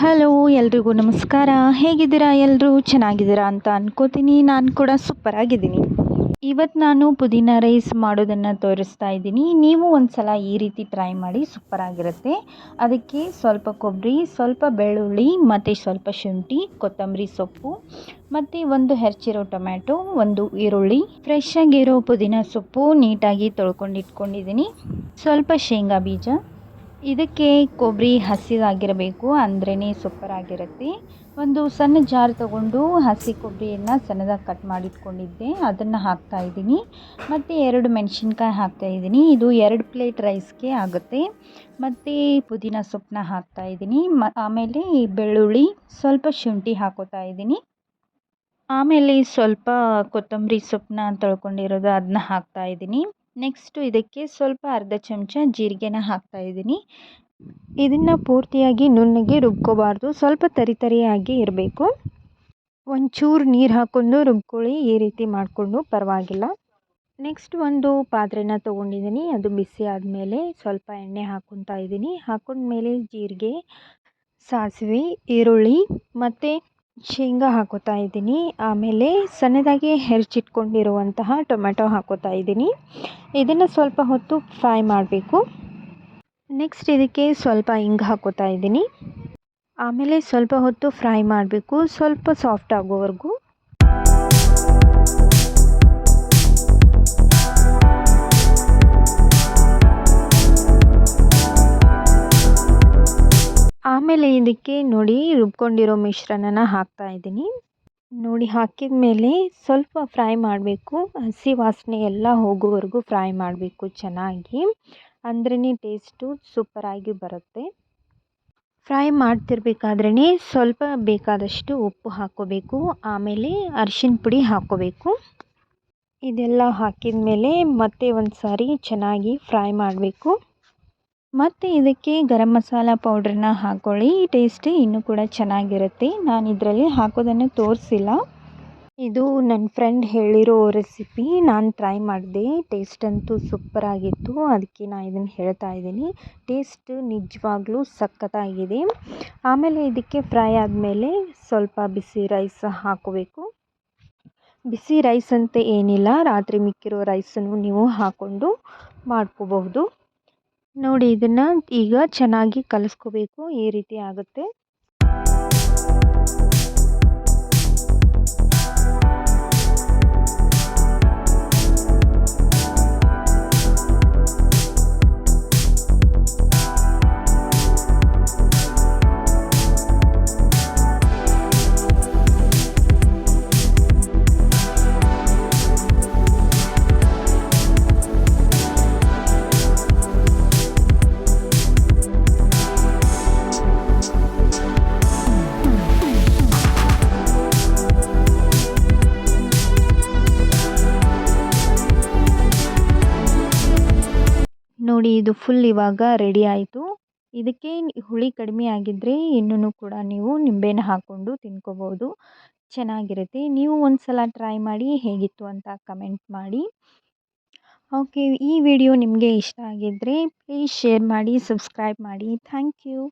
Hello ಎಲ್ರಿಗೂ ನಮಸ್ಕಾರ. ಹೇಗಿದ್ದೀರಾ ಎಲ್ಲರೂ ಚೆನ್ನಾಗಿದ್ದೀರಾ ಅಂತ ಅನ್ಕೋತೀನಿ. ನಾನು ಕೂಡ ಸೂಪರ್ ಆಗಿದ್ದೀನಿ ಇವತ್ತು ನಾನು ಪುದೀನ ರೈಸ್ ಮಾಡೋದನ್ನು ತೋರಿಸ್ತಾ ಇದ್ದೀನಿ. ನೀವು ಒಂದು ಸಲ ಈ ರೀತಿ ಟ್ರೈ ಮಾಡಿ ಸೂಪರ್ ಆಗಿರುತ್ತೆ ಅದಕ್ಕೆ ಸ್ವಲ್ಪ ಕೊಬ್ಬರಿ ಸ್ವಲ್ಪ ಬೆಳ್ಳುಳ್ಳಿ, ಮತ್ತು ಸ್ವಲ್ಪ ಶುಂಠಿ, ಕೊತ್ತಂಬರಿ ಸೊಪ್ಪು, ಮತ್ತು ಒಂದು ಹೆರ್ಚಿರೋ ಟೊಮ್ಯಾಟೊ, ಒಂದು ಈರುಳ್ಳಿ. ಫ್ರೆಶ್ ಆಗಿರೋ ಪುದೀನ ಸೊಪ್ಪು ನೀಟಾಗಿ ತೊಳ್ಕೊಂಡು ಇಟ್ಕೊಂಡಿದ್ದೀನಿ ಸ್ವಲ್ಪ ಶೇಂಗಾ ಬೀಜ ಇದಕ್ಕೆ ಕೊಬ್ಬರಿ ಹಸಿದಾಗಿರಬೇಕು ಅಂದ್ರೇ ಸೂಪರಾಗಿರುತ್ತೆ ಒಂದು ಸಣ್ಣ ಜಾರ್ ತಗೊಂಡು ಹಸಿ ಕೊಬ್ಬರಿಯನ್ನು ಸಣ್ಣದಾಗಿ ಕಟ್ ಮಾಡಿಟ್ಕೊಂಡಿದ್ದೆ, ಅದನ್ನು ಹಾಕ್ತಾ ಇದ್ದೀನಿ. ಮತ್ತು ಎರಡು ಮೆಣಸಿನ್ಕಾಯಿ ಹಾಕ್ತಾ ಇದ್ದೀನಿ, ಇದು ಎರಡು ಪ್ಲೇಟ್ ರೈಸ್ಗೆ ಆಗುತ್ತೆ. ಮತ್ತು ಪುದೀನ ಸೊಪ್ಪನ್ನ ಹಾಕ್ತಾ ಇದ್ದೀನಿ, ಮ, ಆಮೇಲೆ ಬೆಳ್ಳುಳ್ಳಿ ಸ್ವಲ್ಪ ಶುಂಠಿ ಹಾಕೋತಾ ಇದ್ದೀನಿ. ಆಮೇಲೆ ಸ್ವಲ್ಪ ಕೊತ್ತಂಬರಿ ಸೊಪ್ಪನ್ನ ತೊಳ್ಕೊಂಡಿರೋದು, ಅದನ್ನ ಹಾಕ್ತಾಯಿದ್ದೀನಿ ನೆಕ್ಸ್ಟು ಇದಕ್ಕೆ ಸ್ವಲ್ಪ ಅರ್ಧ ಚಮಚ ಜೀರಿಗೆನ ಹಾಕ್ತಾಯಿದ್ದೀನಿ ಇದನ್ನು ಪೂರ್ತಿಯಾಗಿ ನುಣ್ಣಗೆ ರುಬ್ಕೋಬಾರ್ದು. ಸ್ವಲ್ಪ ತರಿತರಿಯಾಗಿ ಇರಬೇಕು. ಒಂಚೂರು ನೀರು ಹಾಕ್ಕೊಂಡು ರುಬ್ಕೊಳ್ಳಿ. ಈ ರೀತಿ ಮಾಡಿಕೊಂಡು ಪರವಾಗಿಲ್ಲ. ನೆಕ್ಸ್ಟ್ ಒಂದು ಪಾತ್ರೆನ ತೊಗೊಂಡಿದ್ದೀನಿ. ಅದು ಬಿಸಿ ಆದಮೇಲೆ ಸ್ವಲ್ಪ ಎಣ್ಣೆ ಹಾಕ್ಕೊತಾ ಇದ್ದೀನಿ. ಹಾಕೊಂಡ್ಮೇಲೆ ಜೀರಿಗೆ, ಸಾಸಿವೆ, ಈರುಳ್ಳಿ ಮತ್ತು ಶೇಂಗಾ ಹಾಕೋತಾ ಇದ್ದೀನಿ. ಆಮೇಲೆ ಸಣ್ಣದಾಗಿ ಹೆರ್ಚಿಟ್ಕೊಂಡಿರುವಂತಹ ಟೊಮೆಟೊ ಹಾಕೋತಾ ಇದ್ದೀನಿ. ಇದನ್ನು ಸ್ವಲ್ಪ ಹೊತ್ತು ಫ್ರೈ ಮಾಡಬೇಕು. ನೆಕ್ಸ್ಟ್ ಇದಕ್ಕೆ ಸ್ವಲ್ಪ ಹಿಂಗೆ ಹಾಕೋತಾ ಇದ್ದೀನಿ. ಆಮೇಲೆ ಸ್ವಲ್ಪ ಹೊತ್ತು ಫ್ರೈ ಮಾಡಬೇಕು. ಸ್ವಲ್ಪ ಸಾಫ್ಟ್ ಆಗೋವರೆಗೂ ಆಮೇಲೆ ಇದಕ್ಕೆ ನೋಡಿ ರುಬ್ಕೊಂಡಿರೋ ಮಿಶ್ರಣನ ಹಾಕ್ತಾ ಇದ್ದೀನಿ. ನೋಡಿ ಹಾಕಿದ ಮೇಲೆ ಸ್ವಲ್ಪ ಫ್ರೈ ಮಾಡಬೇಕು. ಹಸಿ ವಾಸನೆ ಎಲ್ಲ ಹೋಗೋವರೆಗೂ ಫ್ರೈ ಮಾಡಬೇಕು ಚೆನ್ನಾಗಿ. ಅಂದ್ರೇ ಟೇಸ್ಟು ಸೂಪರಾಗಿ ಬರುತ್ತೆ. ಫ್ರೈ ಮಾಡ್ತಿರ್ಬೇಕಾದ್ರೇ ಸ್ವಲ್ಪ ಬೇಕಾದಷ್ಟು ಉಪ್ಪು ಹಾಕೋಬೇಕು. ಆಮೇಲೆ ಅರಿಶಿನ ಪುಡಿ ಹಾಕೋಬೇಕು. ಇದೆಲ್ಲ ಹಾಕಿದ ಮೇಲೆ ಮತ್ತೆ ಒಂದು ಸಾರಿ ಚೆನ್ನಾಗಿ ಫ್ರೈ ಮಾಡಬೇಕು. ಮತ್ತು ಇದಕ್ಕೆ ಗರಂ ಮಸಾಲ ಪೌಡ್ರನ್ನ ಹಾಕ್ಕೊಳ್ಳಿ ಟೇಸ್ಟ್ ಇನ್ನೂ ಕೂಡ ಚೆನ್ನಾಗಿರುತ್ತೆ. ನಾನು ಇದರಲ್ಲಿ ಹಾಕೋದನ್ನು ತೋರಿಸಿಲ್ಲ. ಇದು ನನ್ನ ಫ್ರೆಂಡ್ ಹೇಳಿರೋ ರೆಸಿಪಿ. ನಾನು ಟ್ರೈ ಮಾಡಿದೆ. ಟೇಸ್ಟ್ ಅಂತೂ ಸೂಪರಾಗಿತ್ತು. ಅದಕ್ಕೆ ನಾನು ಇದನ್ನು ಹೇಳ್ತಾ ಇದ್ದೀನಿ. ಟೇಸ್ಟ್ ನಿಜವಾಗ್ಲೂ ಸಖತ್ತಾಗಿದೆ. ಆಮೇಲೆ ಇದಕ್ಕೆ ಫ್ರೈ ಆದಮೇಲೆ ಸ್ವಲ್ಪ ಬಿಸಿ ರೈಸ್ ಹಾಕಬೇಕು. ಬಿಸಿ ರೈಸ್ ಅಂತ ಏನಿಲ್ಲ. ರಾತ್ರಿ ಮಿಕ್ಕಿರೋ ರೈಸನ್ನು ನೀವು ಹಾಕ್ಕೊಂಡು ಮಾಡ್ಕೋಬಹುದು. ನೋಡಿ ಇದನ್ನು ಈಗ ಚೆನ್ನಾಗಿ ಕಲಿಸ್ಕೋಬೇಕು ಈ ರೀತಿ ಆಗುತ್ತೆ. ನೋಡಿ ಇದು ಫುಲ್ ಇವಾಗ ರೆಡಿ ಆಯಿತು. ಇದಕ್ಕೆ ಹುಳಿ ಕಡಿಮೆ ಆಗಿದ್ದರೆ ಇನ್ನೂ ಕೂಡ ನೀವು ನಿಂಬೆನ ಹಾಕ್ಕೊಂಡು ತಿನ್ಕೋಬೋದು. ಚೆನ್ನಾಗಿರುತ್ತೆ. ನೀವು ಒಂದು ಸಲ ಟ್ರೈ ಮಾಡಿ ಹೇಗಿತ್ತು ಅಂತ ಕಮೆಂಟ್ ಮಾಡಿ. ಓಕೆ ಈ ವಿಡಿಯೋ ನಿಮಗೆ ಇಷ್ಟ ಆಗಿದ್ದರೆ ಪ್ಲೀಸ್ ಶೇರ್ ಮಾಡಿ ಸಬ್ಸ್ಕ್ರೈಬ್ ಮಾಡಿ. Thank you